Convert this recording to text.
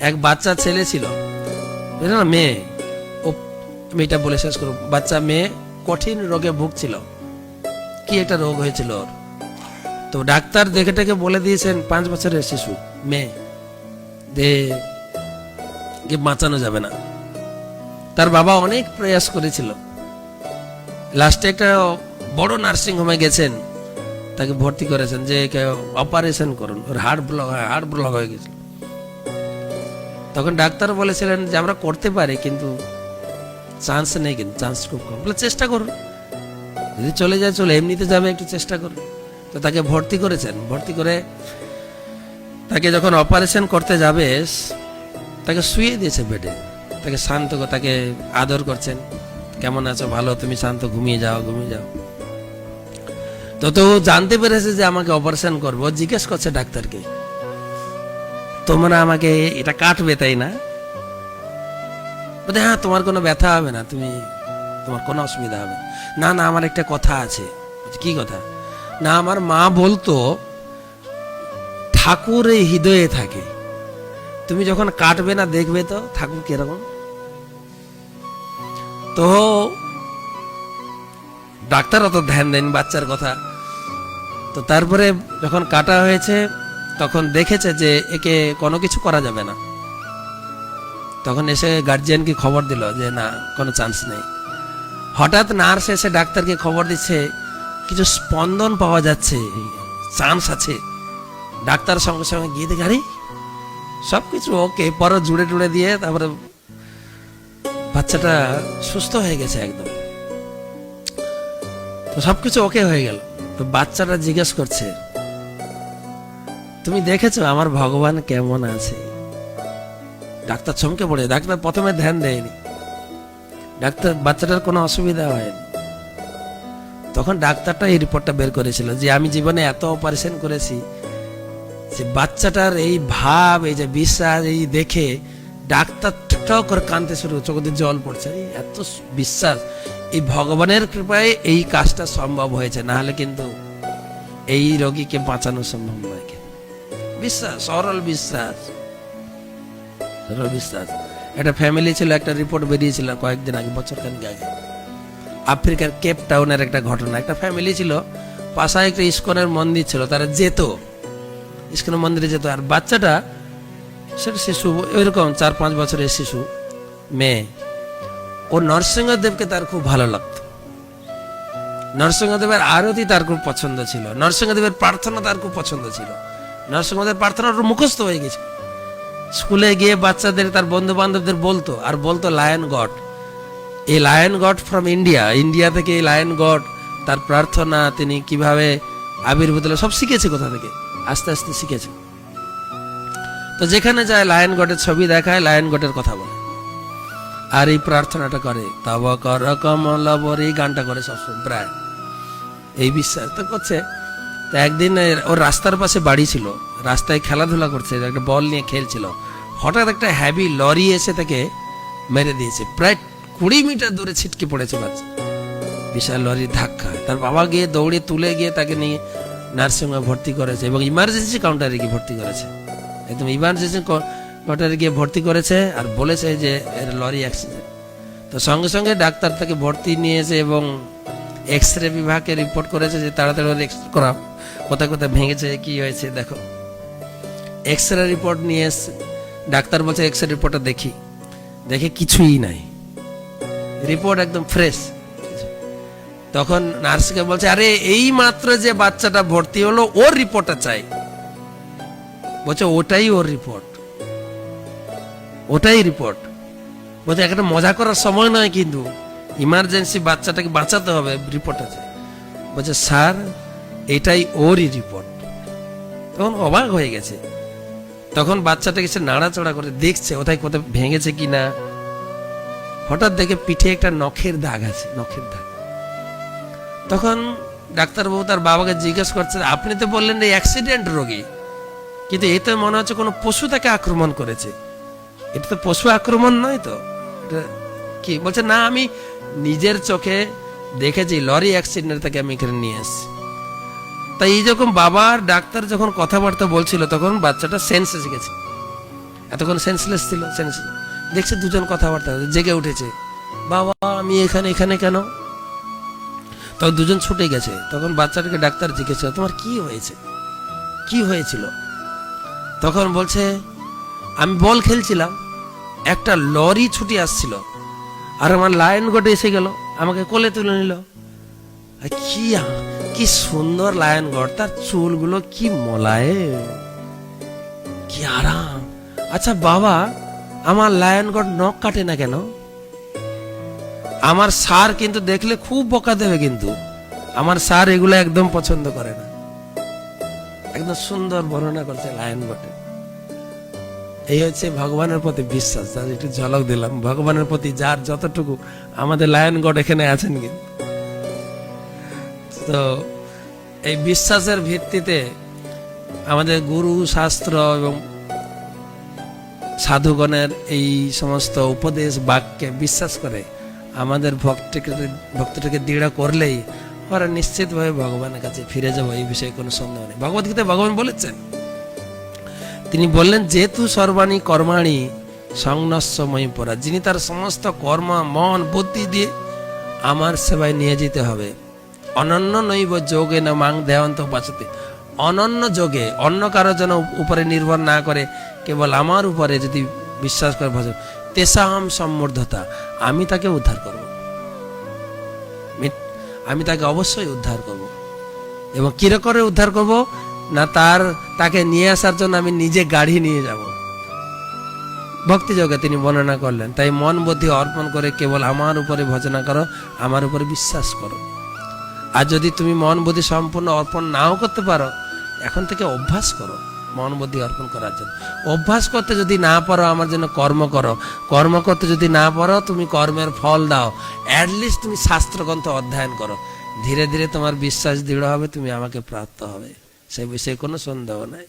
এক বাচ্চা ছেলে ছিল। না মেয়ে। ও মেয়েটা বলে শেষ করো বাচ্চা মেয়ে কঠিন রোগে ভুগছিল। কি একটা রোগ হয়েছিল ওর। তো ডাক্তার দেখে টেকে বলে দিয়েছেন, পাঁচ বছরের শিশু, মেয়ে। যে বাঁচানো যাবে না। তার বাবা অনেক প্রয়াস করেছিল। লাস্টে একটা বড় নার্সিং হোমে গেছেন। তাকে ভর্তি করেছেন যে অপারেশন করুন। ওর হার্ট ব্লক হার্ট ব্লক হয়ে গেছিল। তখন ডাক্তার বলেছিলেন যে আমরা করতে পারি, কিন্তু চান্স নেই, কিন্তু চান্স খুব কম। বলে, চেষ্টা করুন। যদি চলে যায়, চলে, এমনিতে যাবে, একটু চেষ্টা করুন। তো তাকে ভর্তি করেছেন। ভর্তি করে তাকে যখন অপারেশন করতে যাবে, তাকে শুয়ে দিয়েছে বেডে। তাকে শান্ত তাকে আদর করছেন। কেমন আছো? ভালো? তুমি শান্ত? ঘুমিয়ে যাও ঘুমিয়ে যাও। তো তো জানতে পেরেছে যে আমাকে অপারেশন করব। জিজ্ঞেস করছে ডাক্তারকে। তোমরা আমাকে এটা কাটবে, তাই না? বলতে হ্যাঁ তোমার কোনো ব্যথা হবে না, তুমি, তোমার কোনো অসুবিধা হবে না। না আমার একটা কথা আছে। কি কথা? না, আমার মা বলতো, ঠাকুর এই হৃদয়ে থাকে। তুমি যখন কাটবে না, দেখবে তো, ঠাকুর কীরকম? তো ডাক্তার অত ধ্যান দেন বাচ্চার কথা। তো তারপরে যখন কাটা হয়েছে তখন দেখেছে যে একে কোনো কিছু করা যাবে না। তখন এসে গার্জিয়ানকে খবর দিল যে, না, কোনো চান্স নেই। হঠাৎ নার্স এসে ডাক্তারকে খবর দিচ্ছে, কিছু স্পন্দন পাওয়া যাচ্ছে চান্স আছে। ডাক্তার সঙ্গে সঙ্গে গিয়ে আরে সব কিছু ওকে পরে জুড়ে টুড়ে দিয়ে তারপরে বাচ্চাটা সুস্থ হয়ে গেছে একদম। তো সবকিছু ওকে হয়ে গেল। তো বাচ্চাটা জিজ্ঞেস করছে তুমি দেখেছ আমার ভগবান কেমন আছে? ডাক্তার চমকে পড়ে, ডাক্তার প্রথমে ধ্যান দেয়নি। ডাক্তার, বাচ্চাটার কোনো অসুবিধা হয়নি। তখন ডাক্তারটা এই রিপোর্টটা বের করেছিল যে, আমি জীবনে এত অপারেশন করেছি যে, বাচ্চাটার এই ভাব, এই যে বিশ্বাস, এই দেখে ডাক্তার ঠক করে কানতে শুরু চোখে দিয়ে জল পড়ছে। এত বিশ্বাস, এই ভগবানের কৃপায় এই কাজটা সম্ভব হয়েছে, না হলে কিন্তু এই রোগীকে বাঁচানো সম্ভব নয়। বিশ্বাস সরল বিশ্বাস। সরল বিশ্বাস। একটা ফ্যামিলি ছিল, একটা রিপোর্ট বেরিয়েছিল কয়েকদিন আগে, বছর খানিক আগে। আফ্রিকার কেপ টাউনের একটা ঘটনা। একটা ফ্যামিলি ছিল, পাশায় একটা ইস্কনের মন্দির ছিল, তারা যেত। ইস্কনের মন্দিরে যেত। আর বাচ্চাটা, সেটা শিশু এরকম চার পাঁচ বছরের শিশু, মেয়ে। ও নরসিংহদেবকে তার খুব ভালো লাগতো। নরসিংহদেবের আরতি তার খুব পছন্দ ছিল। নরসিংহদেবের প্রার্থনা তার খুব পছন্দ ছিল। নরসিংহদেবের প্রার্থনা মুখস্থ হয়ে গেছে। স্কুলে গিয়ে বাচ্চাদের, তার বন্ধু বান্ধবদের বলতো, আর বলতো লায়ন গড। এই lion god from India India থেকে এই লায়ন গড, তার প্রার্থনা, তিনি কীভাবে আবির্ভূত সব শিখেছে কোথা থেকে? আস্তে আস্তে শিখেছে। তো যেখানে যায়, লায়ন গডের ছবি দেখায়, লায়ন গডের কথা বলে। আর এই প্রার্থনাটা করে, তব কর কমল বর এই গানটা করে সবসময়, প্রায়। এই বিশ্বাস তো করছে। তো একদিন ওর রাস্তার পাশে বাড়ি ছিল। রাস্তায় খেলাধুলা করছে, একটা বল নিয়ে খেলছিল। হঠাৎ একটা হ্যাভি লরি এসে তাকে মেরে দিয়েছে। প্রায় কুড়ি মিটার দূরে ছিটকে পড়েছে বাচ্চা। বিশাল লরির ধাক্কা। তার বাবা গিয়ে দৌড়ে তুলে গিয়ে তাকে নিয়ে নার্সিংহোমে ভর্তি করেছে এবং ইমার্জেন্সি কাউন্টারে গিয়ে ভর্তি করেছে। একদম ইমার্জেন্সি কাউন্টারে গিয়ে ভর্তি করেছে আর বলেছে যে এর লরি অ্যাক্সিডেন্ট তো সঙ্গে সঙ্গে ডাক্তার তাকে ভর্তি নিয়েছে এবং এক্স রে বিভাগে রিপোর্ট করেছে যে তাড়াতাড়ি এক্স করা কোথায় কোথায় ভেঙেছে কি হয়েছে, দেখো। এক্স রে রিপোর্ট নিয়ে এসছে ডাক্তার বলছে এক্স রে রিপোর্টটা দেখি। দেখে কিছুই নাই। রিপোর্ট একদম ফ্রেশ তখন নার্সকে বলছে, আরে, এই মাত্র যে বাচ্চাটা ভর্তি হলো, ওর রিপোর্টটা চাই। বলছে, ওটাই ওর রিপোর্ট ওটাই রিপোর্ট বলছে একটা মজা করার সময় নয় কিন্তু। ইমার্জেন্সি বাচ্চাটাকে বাঁচাতে হবে রিপোর্ট আছে বলছে, স্যার এটাই ওরই রিপোর্ট। তখন অবাক হয়ে গেছে। তখন বাচ্চাটাকে সে নাড়াচড়া করে দেখছে কোথায় কোথায় ভেঙেছে কিনা হঠাৎ দেখে পিঠে একটা নখের দাগ আছে, নখের দাগ। তখন ডাক্তারবাবু তার বাবাকে জিজ্ঞেস করছে, আপনি তো বললেন এই অ্যাক্সিডেন্ট রোগী, কিন্তু এ তো মনে হচ্ছে কোনো পশু তাকে আক্রমণ করেছে। এটা তো পশু আক্রমণ নয় তো। এটা কি? বলছে, না, আমি নিজের চোখে দেখেছি, লরি অ্যাক্সিডেন্ট তাকে আমি এখানে নিয়ে এসেছি। তাই এই যখন বাবা আর ডাক্তার যখন কথাবার্তা বলছিল, তখন বাচ্চাটা সেন্স গেছে এতক্ষণ সেন্সলেস ছিল সেন্স দেখছে দুজন কথাবার্তা জেগে উঠেছে। বাবা, আমি এখানে এখানে কেন? তখন দুজন ছুটে গেছে। তখন বাচ্চাটাকে ডাক্তার জিজ্ঞেস তোমার কি হয়েছে? কি হয়েছিল? তখন বলছে, আমি বল খেলছিলাম। একটা লরি ছুটি আসছিল আর আমার লায়ন গটে এসে গেল, আমাকে কোলে তুলে নিল। কি কি সুন্দর লায়ন গড় তার চুলগুলো কি মলায়ে। কি আরাম। আচ্ছা বাবা, আমার লায়ন গড় নখ কাটে না কেন? আমার সার কিন্তু দেখলে খুব বকা দেবে কিন্তু। আমার স্যার এগুলো একদম পছন্দ করে না। একদম সুন্দর বর্ণনা করছে লায়ন গটে এই হচ্ছে ভগবানের প্রতি বিশ্বাস একটু ঝলক দিলাম। ভগবানের প্রতি যার যতটুকু, আমাদের লায়ন গড এখানে আছেন কিন্তু। তো এই বিশ্বাসের ভিত্তিতে আমাদের গুরু, শাস্ত্র এবং সাধুগণের এই সমস্ত উপদেশ, বাক্যে বিশ্বাস করে আমাদের ভক্তিকে, ভক্তিটাকে দৃঢ় করলেই ওরা নিশ্চিতভাবে ভগবানের কাছে ফিরে যাব। এই বিষয়ে কোনো সন্দেহ নেই। ভগবত গীতা ভগবান বলেছেন, তিনি বললেন যেহেতু সর্বাণী কর্মাণী সংনস্যময়ী পরা, যিনি তার সমস্ত কর্ম, মন, বুদ্ধি দিয়ে আমার সেবায় নিয়ে যেতে হবে অনন্য নৈব যোগে না মাং দেওয়ান্ত বাঁচাতে অনন্য যোগে, অন্য কারও যেন উপরে নির্ভর না করে, কেবল আমার উপরে যদি বিশ্বাস করে ভজন তেসাম সম্মূর্ধতা, আমি তাকে উদ্ধার করব। আমি তাকে অবশ্যই উদ্ধার করব। এবং কিরে করে উদ্ধার করব? না তার, তাকে নিয়ে আসার জন্য আমি নিজে গাড়ি নিয়ে যাব। ভক্তি যোগে তিনি বর্ণনা করলেন, তাই মন বুদ্ধি অর্পণ করে কেবল আমার উপরে ভজনা করো, আমার উপরে বিশ্বাস করো। আর যদি তুমি মন বুদ্ধি সম্পূর্ণ অর্পণ নাও করতে পারো, এখন থেকে অভ্যাস করো, মন বুদ্ধি অর্পণ করার জন্য। অভ্যাস করতে যদি না পারো, আমার জন্য কর্ম করো। কর্ম করতে যদি না পারো, তুমি কর্মের ফল দাও। অ্যাটলিস্ট তুমি শাস্ত্রগ্রন্থ অধ্যয়ন করো। ধীরে ধীরে তোমার বিশ্বাস দৃঢ় হবে, তুমি আমাকে প্রাপ্ত হবে। সে বিষয়ে কোনো সন্দেহ নাই।